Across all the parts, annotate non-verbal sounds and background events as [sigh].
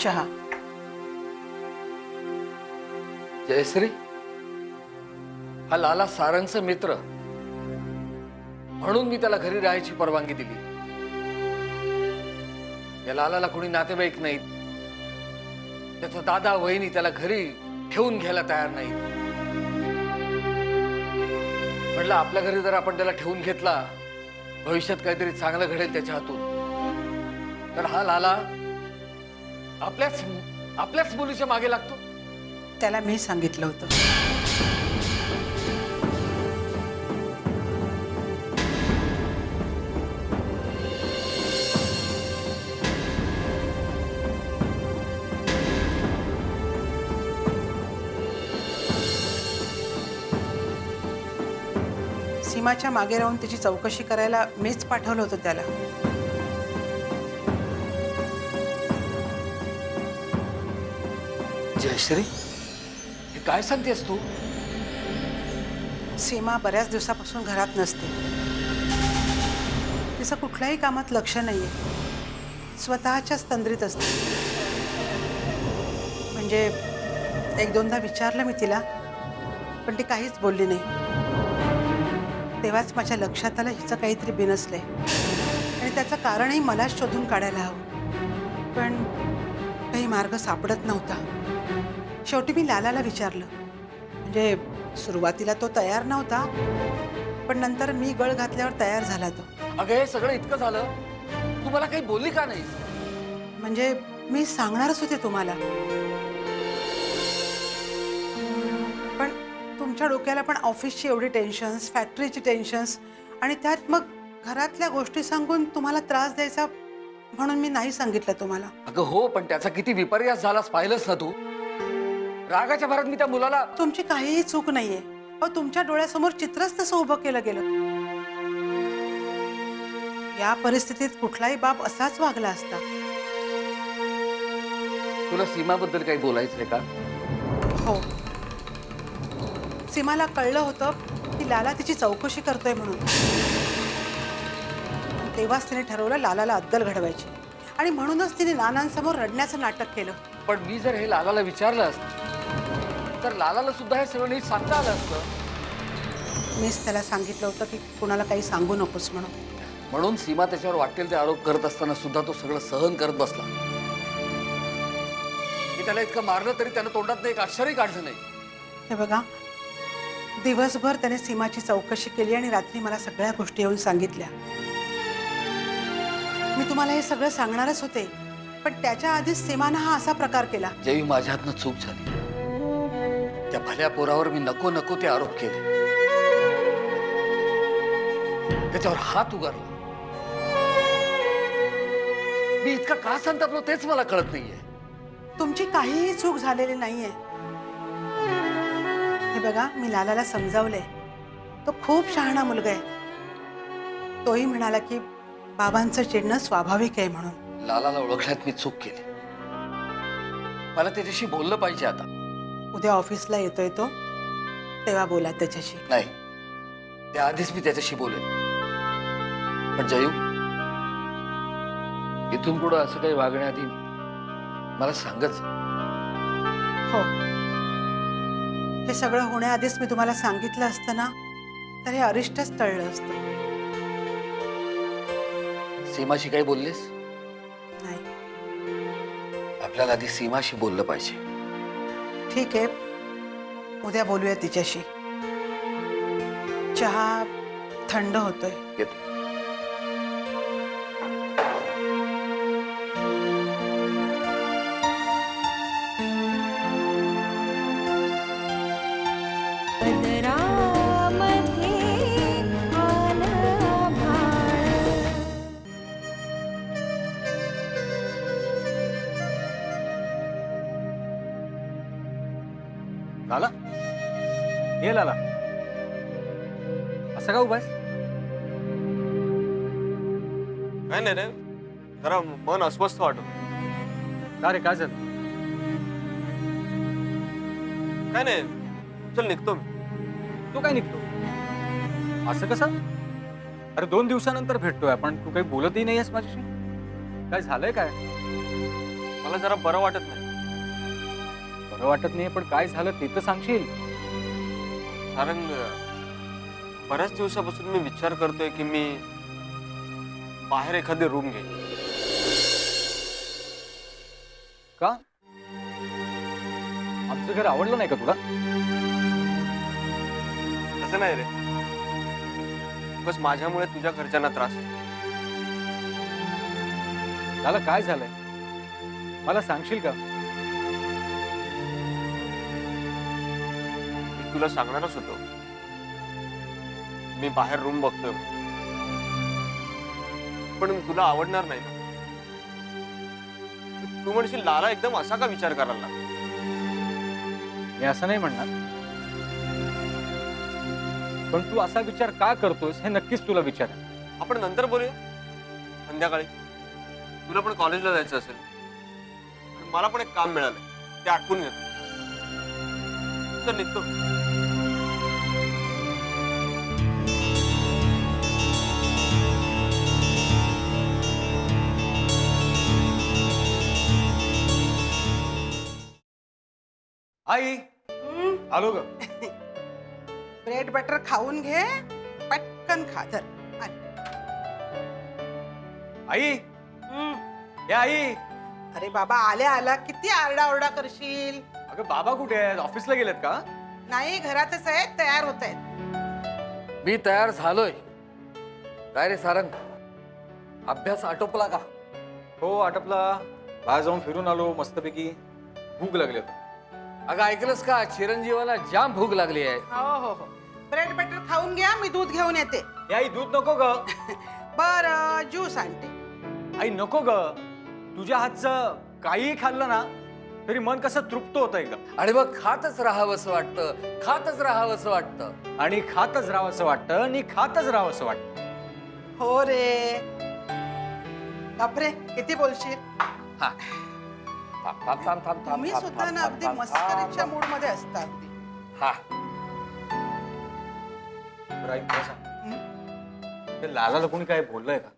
चहा. जयश्री हा लाला सारंगचा मित्र. म्हणून मी त्याला घरी राहायची परवानगी दिली. या लालाला कोणी नातेवाईक नाहीत. त्याचा दादा वहिनी त्याला घरी ठेवून घ्यायला तयार नाहीत. म्हटलं आपल्या घरी जर आपण त्याला ठेवून घेतला भविष्यात काहीतरी चांगलं घडेल त्याच्या हातून. तर हा लाला आपल्याच आपल्याच मुलीच्या मागे लागतो? त्याला मी सांगितलं होतं. सीमाच्या मागे राहून तिची चौकशी करायला मीच पाठवलं होतं त्याला. जयश्री हे काय सांगतेस तू? सीमा बऱ्याच दिवसापासून घरात नसते. तिचं कुठल्याही कामात लक्ष नाहीये. स्वतःच्याच तंद्रीत असते. म्हणजे एक दोनदा विचारलं मी तिला पण ती काहीच बोलली नाही. तेव्हाच माझ्या लक्षात आलं हिचं काहीतरी बिनसलंय. आणि त्याचं कारणही मलाच शोधून काढायला हवं. पण काही मार्ग सापडत नव्हता. शेवटी मी लालाला विचारलं. म्हणजे सुरुवातीला तो तयार नव्हता पण नंतर मी गळ घातल्यावर तयार झाला तो. अगं हे सगळं इतकं झालं? तू मला काही बोलली का नाही? म्हणजे मी सांगणारच होते तुम्हाला. पण तुमच्या डोक्याला पण ऑफिसची एवढी टेन्शन्स फॅक्टरीची टेन्शन्स आणि त्यात मग घरातल्या गोष्टी सांगून तुम्हाला त्रास द्यायचा म्हणून मी नाही सांगितलं तुम्हाला. अगं हो पण त्याचा किती विपर्यास झालास पाहिलंस ना तू. रागाच्या भरात मी त्या मुलाला तुमची काहीही चूक नाहीये. अहो तुमच्या डोळ्यासमोर चित्रच तसं उभं केलं गेलं. या परिस्थितीत कुठलाही बाप असाच वागला असता. तुला सीमाबद्दल काही बोलायचंय का? हो. सीमाला कळलं होतं की लाला तिची चौकशी करतोय म्हणून. तेव्हाच तिने ठरवलं लालाला अद्दल घडवायची. आणि म्हणूनच तिने नानांसमोर रडण्याचं नाटक केलं. पण मी जर हे लालाला विचारलं असतं तर लालाला सुद्धा हे सगळं नीट सांगता आलं असतं. मीच त्याला सांगितलं होतं की कुणाला काही सांगू नकोस म्हणून. म्हणून सीमा त्याच्यावर वाटेल ते आरोप करत असताना सुद्धा तो सगळं सहन करत बसला. मी त्याला इतकं मारलं तरी त्यानं तोंडात एक अक्षरही काढलं नाही. हे बघा दिवसभर त्याने सीमाची चौकशी केली आणि रात्री मला सगळ्या गोष्टी येऊन सांगितल्या. मी तुम्हाला हे सगळं सांगणारच होते पण त्याच्या आधीच सीमानं हा असा प्रकार केला. जेवी माझ्या हातनं चूक झाली. त्या भल्या पोरावर मी नको नको ते आरोप केले. त्याच्यावर हात उगारला. मी इतका का संतापलो तेच मला कळत नाहीये. तुमची काहीही चूक झालेली नाहीये. हे बघा मी लालाला समजावलंय. तो खूप शहाणा मुलगा आहे. तोही म्हणाला की बाबांचं चिडणं स्वाभाविक आहे म्हणून. लालाला ओळखण्यात मी चूक केली. मला त्याच्याशी बोललं पाहिजे आता. उद्या ऑफिसला येतोय तो तेव्हा बोला त्याच्याशी. नाही. त्याआधीच मी त्याच्याशी बोलेन. पण जयू इथून पुढं असं काही वागण्याआधी मला सांगच. हो. हे सगळं होण्याआधीच मी तुम्हाला सांगितलं असतं ना तर हे अरिष्टच टळलं असतं. सीमाशी काही बोललीस? नाही. आपल्याला आधी सीमाशी बोललं पाहिजे. ठीक आहे. उद्या बोलूया तिच्याशी. चहा थंड होतोय. येतो. ये लाला। असं का उभास? काय नाही रे जरा मन अस्वस्थ वाटत. का रे काय झालं? काय नाही चल निघतो मी. तू काय निघतो? असं कसं? अरे दोन दिवसानंतर भेटतोय आपण. तू काही बोलतही नाही आहेस माझ्याशी? काय झालंय काय? मला जरा बरं वाटत नाही. बरं वाटत नाही पण काय झालं ते तर सांगशील? कारण बऱ्याच दिवसापासून मी विचार करतोय की मी बाहेर एखादी रूम घेईन. का? आमचं घर आवडलं नाही का तुला? तसं नाही रे. बस माझ्यामुळे तुझ्या घरच्यांना त्रास. त्याला काय झालंय? मला सांगशील का? तुला सांगणारच होतो. मी बाहेर रूम बघतोय. पण तुला आवडणार नाही ना. तू म्हणशील लाला एकदम असा का विचार करायला लागला? मी असं नाही म्हणणार. पण तू असा विचार का करतोस हे नक्कीच तुला विचार. आपण नंतर बोलूया. संध्याकाळी. तुला पण कॉलेजला जायचं असेल. मला पण एक काम मिळालंय. ते आठवून घेतो चल निघतो. आई. आलो ग. ब्रेड बटर खाऊन घे. पटकन खा. तर आई. हम्म. हे आई. अरे बाबा आल्या आला किती आरडाओरडा करशील. अगं बाबा कुठे आहेत? ऑफिसला गेलेत का? नाही घरातच आहेत. तयार होत आहेत. मी तयार झालोय. काय रे सारंग. अभ्यास आटोपला का? हो आटपला. बाहेर जाऊन फिरून आलो. मस्तपैकी. भूक लागली आता. अगं ऐकलंस का? चिरंजीवाला जाम भूक लागली आहे. हो हो हो. ब्रेड बटर खाऊन घ्या मी दूध घेऊन येते. ए आई दूध नको ग. [laughs] बर ज्यूस आणते. आई नको ग. तुझ्या हातचं काहीही खाल्लं ना तरी मन कसं तृप्त होतं एकदम आणि मग खातच राहावंसं वाटतं. खातच राहावंसं वाटतं. आणि खातच राहावंसं वाटतं आणि खातच राहावंसं वाटतं. हो रे. बापरे किती बोलशील? हा. थांब थांब थांब थांब थांब तुम्ही थांब, सुद्धा थांब, ना थांब, अगदी थांब, मस्करीच्या थांब. मूडमध्ये असता अगदी हा हं? ते लालाला कोणी काय बोललंय का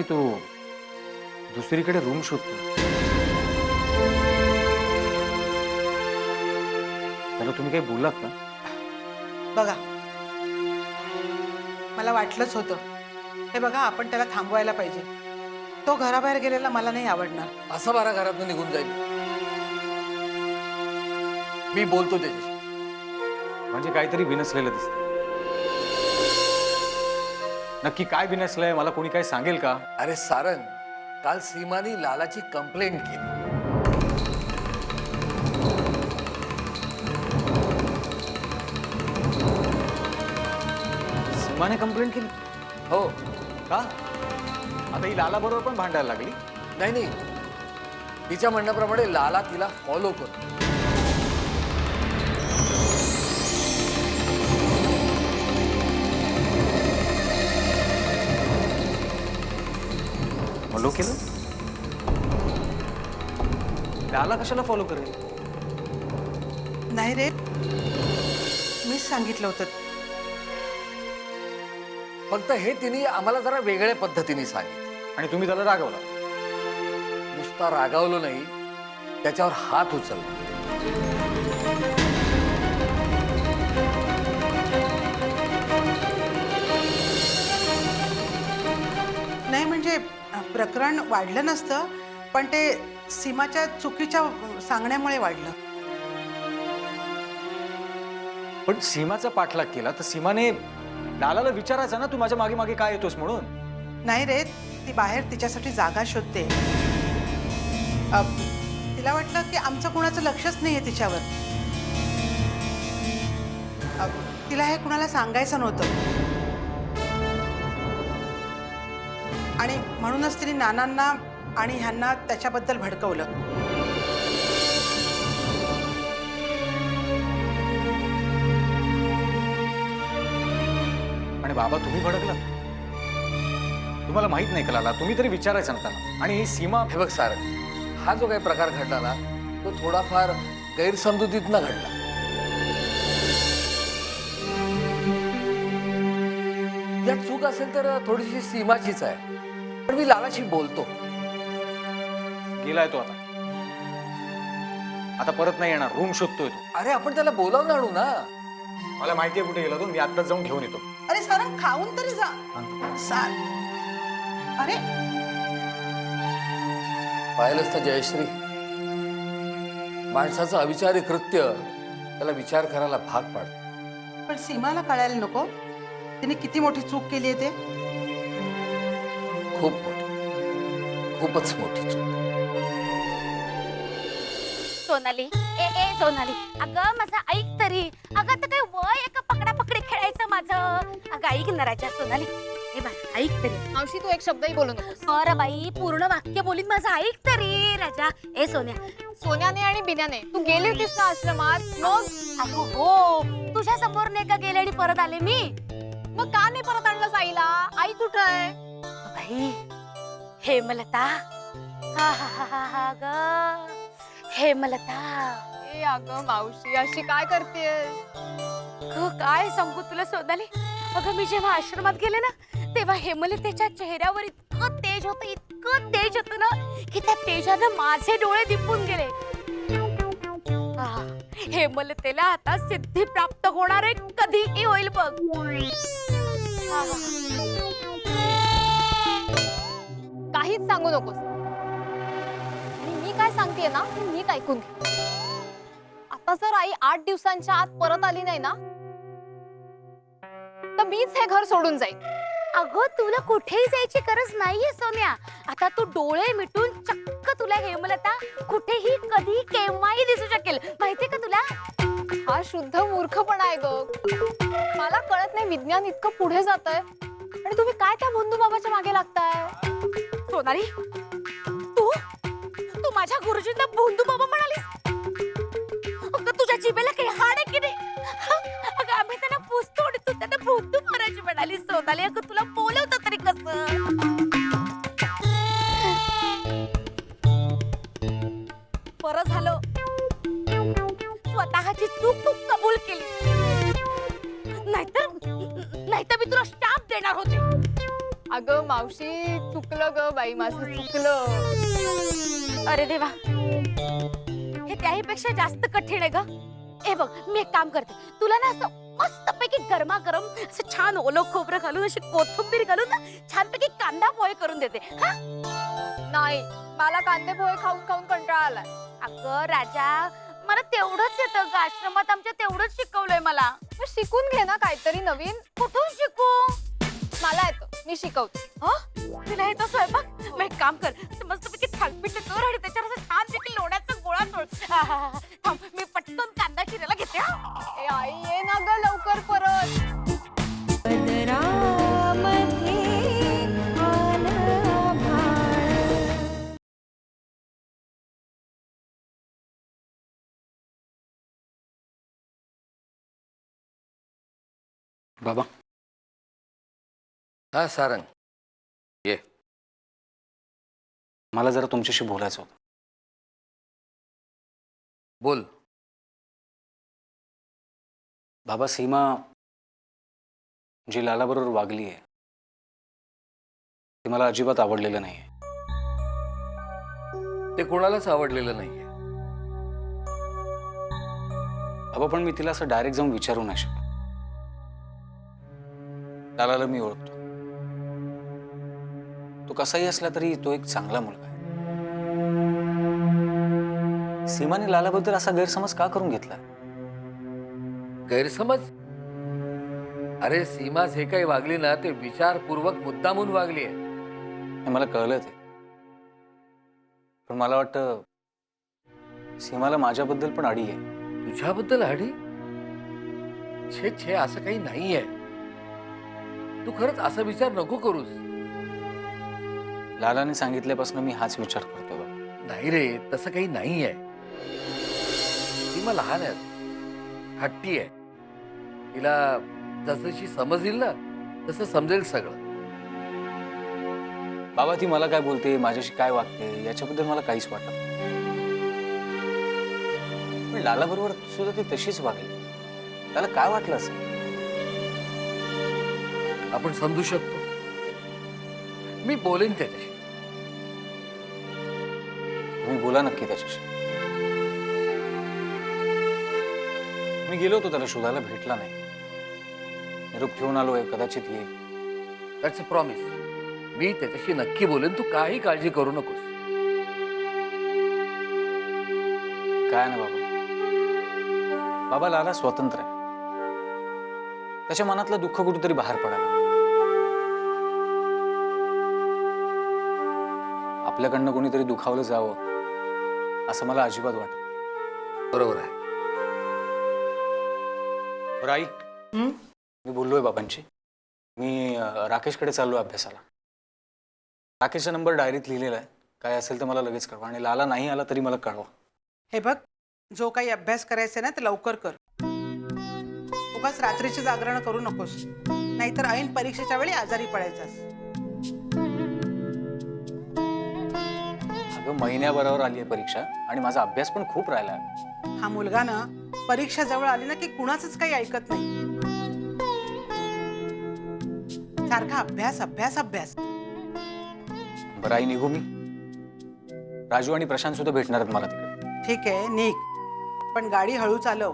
नाही तू. दुसरीकडे रूम शोधतो त्याला तुम्ही काही बोललात का? बघा. मला वाटलंच होतं. हे बघा आपण त्याला थांबवायला पाहिजे. तो घराबाहेर गेलेला मला नाही आवडणार. असं बारा घरातून निघून जाईल. मी बोलतो त्याच्याशी. म्हणजे काहीतरी बिनसलेलं दिसतं नक्की काय बिनसलंय मला कोणी काय सांगेल का? अरे सारंग काल सीमानी लालाची कंप्लेंट केली. सीमाने कंप्लेंट केली? हो. का? आता ही लाला बरोबर पण भांडायला लागली? नाही नाही. तिच्या म्हणण्याप्रमाणे लाला तिला फॉलो करतो. फॉलो केलं? त्याला कशाला फॉलो करेल? नाही रे. मीच सांगितलं होतं. फक्त हे तिने आम्हाला जरा वेगळ्या पद्धतीने सांगितलं. आणि तुम्ही त्याला रागवला? नुसता रागावलो नाही त्याच्यावर हात उचलला. प्रकरण वाढलं नसतं पण ते सीमाच्या चुकीच्या सांगण्यामुळे वाढलं. पण सीमाचा पाठलाग केला तर सीमाने लालाला विचारायचं ना तू माझ्या मागे मागे काय येतोस म्हणून? नाही रे ती बाहेर तिच्यासाठी जागा शोधते. अ, तिला वाटलं की आमचं कुणाचं लक्षच नाहीये तिच्यावर. अ, तिला हे कुणाला सांगायचं नव्हतं. आणि म्हणूनच तिने नानांना आणि ह्यांना त्याच्याबद्दल भडकवलं. आणि बाबा तुम्ही भडकला. तुम्हाला माहीत नाही का तुम्ही तरी विचारायचं ना आणि ही सीमा हे बघ सार हा जो काही प्रकार घडला ना तो थोडाफार गैरसमजुतीतनं घडला. या चूक असेल तर थोडीशी सीमाचीच आहे. मी लालाशी बोलतो. गेलाय तो आता. आता परत नाही येणार. रूम शोधतोय तो. अरे आपण त्याला बोलावून आणू ना. मला माहितीये कुठे गेला तो. मी आत्ताच जाऊन घेऊन येतो. अरे सारंग खाऊन तरी जा. सार. अरे. पाहिलंच तर जयश्री. माणसाचं अविचारी कृत्य त्याला विचार करायला भाग पाडत. पण सीमाला कळायला नको. तिने किती मोठी चूक केली आहे ते? खूप मोठी. खूपच मोठी चूक. सोनाली ए ए सोनाली अगं माझं ऐक तरी. अगं आता काय वय आहे का पकडा पकडी खेळायचं माझं? अगं ऐक ना राजा सोनाली. हे बघ ऐक तरी. मावशी तू एक शब्दही बोलू नकोस. बरं बाई पूर्ण वाक्य बोलीत माझं ऐक तरी राजा. ए सोन्या. सोन्याने आणि बिन्याने तू गेली होतीस ना आश्रमात? मग? अगं हो तुझ्या समोर नाही का गेले आणि परत आले मी? मग का नाही परत आणलं आईला आई कुठं आहे? बाई. हेमलता. हा हा हा हा हा ग. हेमलता. ए अगं मावशी अशी काय करतेस? अगं काय सांगू तुला सोनाली? अगं मी जेव्हा आश्रमात गेले ना तेव्हा हेमलतेच्या चेहऱ्यावर इतकं तेज होतं इतकं तेज होतं ना की त्या तेजानं माझे डोळे दिपून गेले. आह, हेमलतेला आता सिद्धी प्राप्त होणार आहे कधीही होईल बघ. आह, काहीच सांगू नकोस. आणि मी काय सांगतेय ना ते नीट ऐकून घे. आता जर आई आठ दिवसांच्या आत परत आली नाही ना तर मीच हे घर सोडून जाईन. अगं तुला कुठेही जायची गरज नाहीये सोन्या. आता तू डोळे मिटून चक्क तुला हेमलता कुठेही कधी केव्हाही दिसू शकेल. माहितीये का तुला? हा शुद्ध मूर्खपणा आहे ग. मला कळत नाही विज्ञान इतकं पुढे जात आहे आणि तुम्ही काय त्या बंधू बाबाच्या मागे लागताय? सोनाली तू? तू माझ्या गुरुजींना भोंदू बाबा म्हणालीस? अगं तुझ्या जिभेला काही हाड आहे की नाही? अगं आम्ही त्यांना पुसतो आणि तू त्यांना भोंदू महाराज म्हणाली सोनाली. अगं तुला माझं चुकलं. अरे देवा. हे त्याहीपेक्षा जास्त कठीण आहे ग. ए बघ मी एक काम करते. तुला ना असं मस्तपैकी गरमागरम असं छान ओलं खोबरं घालून अशी कोथिंबीर घालून ना छानपैकी कांदा पोहे करून देते. हा? नाही मला कांदे पोहे खाऊन खाऊन कंटाळा आलाय. अगं राजा मला तेवढंच येतं ग. आश्रमात आमच्या तेवढंच शिकवलंय मला. मग शिकून घे ना काहीतरी नवीन. कुठून शिकू? मला येतं. मी शिकवते. हो? तुला येतो स्वयंपाक? मग एक काम कर असं मस्तपैकी थालपीठ कर आणि त्याच्यावर असं छानपैकी लोण्याचा गोळा सोड. [laughs] थांब, मी पटकन कांदा चिरायला घेते हा. ए आई ये ना ग लवकर परत. बाबा. हा सारंग. मला जरा तुमच्याशी बोलायचं होतं. बोल. बाबा सीमा जी लालाबरोबर वागली आहे ते मला अजिबात आवडलेलं नाही ते कोणालाच आवडलेलं नाहीये. बाबा पण मी तिला असं डायरेक्ट जाऊन विचारू नाही शकत. लालाला मी ओळखतो. तो कसाही असला तरी तो एक चांगला मुलगा आहे. सीमाने लालाबद्दल असा गैरसमज का करून घेतला? गैरसमज? अरे सीमा जे काही वागली ना ते विचारपूर्वक मुद्दामून वागली आहे. हे मला कळलं ते पण मला वाटतं सीमाला माझ्याबद्दल पण अडी आहे. तुझ्याबद्दल आडी? छे छे असं काही नाहीये. तू खरंच असा विचार नको करूस. लालाने सांगितल्यापासून मी हाच विचार करतो नाही रे तसं काही नाहीये. सीमा लहान आहे. हट्टी आहे. तिला जसशी समज येईल ना तसं समजेल सगळं. बाबा ती मला काय बोलते माझ्याशी काय वागते याच्याबद्दल मला काहीच वाटत नाही. पण लाला बरोबर सुद्धा ती तशीच वागली. त्याला काय वाटलं असं आपण समजू शकतो. मी बोलेन त्याच्याशी. तुम्ही बोला नक्की त्याच्याशी. मी गेलो होतो त्याला शोधायला भेटला नाही. निरोप ठेवून आलोय कदाचित येईल. दॅट्स अ प्रॉमिस मी त्याच्याशी नक्की बोलेन तू काही काळजी करू नकोस. काय ना बाबा? बाबा लाला स्वतंत्र आहे. त्याच्या मनातलं दुःख कुठेतरी बाहेर पडायला आपल्याकडनं कोणीतरी दुखावलं जावं असं मला अजिबात वाटत. बरोबर आहे. बरं आई. हं? मी बोललोय बाबांची मी राकेशकडे चाललोय अभ्यासाला. राकेशचा नंबर डायरीत लिहिलेला आहे. काय असेल तर मला लगेच कळवा. आणि लाला नाही आला तरी मला कळवा. हे बघ जो काही अभ्यास करायचा ना ते लवकर कर. उगाच रात्रीची जागरण करू नकोस. नाहीतर ऐन परीक्षेच्या वेळी आजारी पडायचास. महिन्याभरावर आली आहे परीक्षा आणि माझा अभ्यास पण खूप राहिला आहे. हा मुलगा ना परीक्षा जवळ आली ना की कुणाचंच काही ऐकत नाही. सारखा अभ्यास अभ्यास अभ्यास. बरं आई निघू मी? राजू आणि प्रशांत सुद्धा भेटणार आहेत मला तिकडे. ठीक आहे निघ. पण गाडी हळू चालव.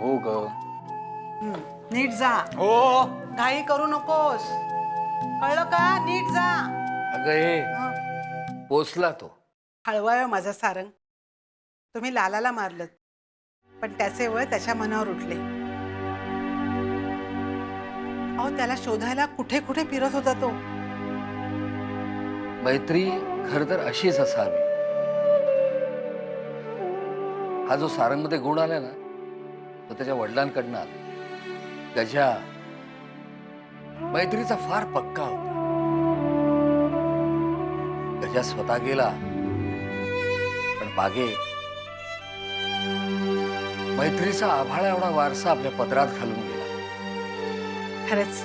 हो ग. हं, नीट जा. हो. घाई करू नकोस. कळलं का? नीट जा. अगं हे हं. पोचला तो. हळवाय माझा सारंग. तुम्ही लालाला मारलं पण त्याचे वय त्याच्या मनावर उठले. अहो त्याला शोधायला कुठे कुठे फिरत होता तो? मैत्री खर तर अशीच असावी. हा जो सारंगमध्ये गुण आला ना तो त्याच्या वडिलांकडनं आला. गजा मैत्रीचा फार पक्का होता. गजा स्वतः गेला. बागे मैत्रीचा आभाळा एवढा वारसा आपल्या पदरात घालून गेला. खरंच.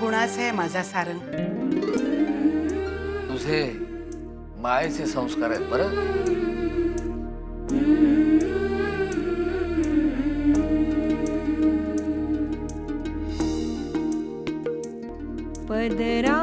गुणाचे आहे माझा सारंग. तुझे मायेचे संस्कार आहेत बरं? पदरा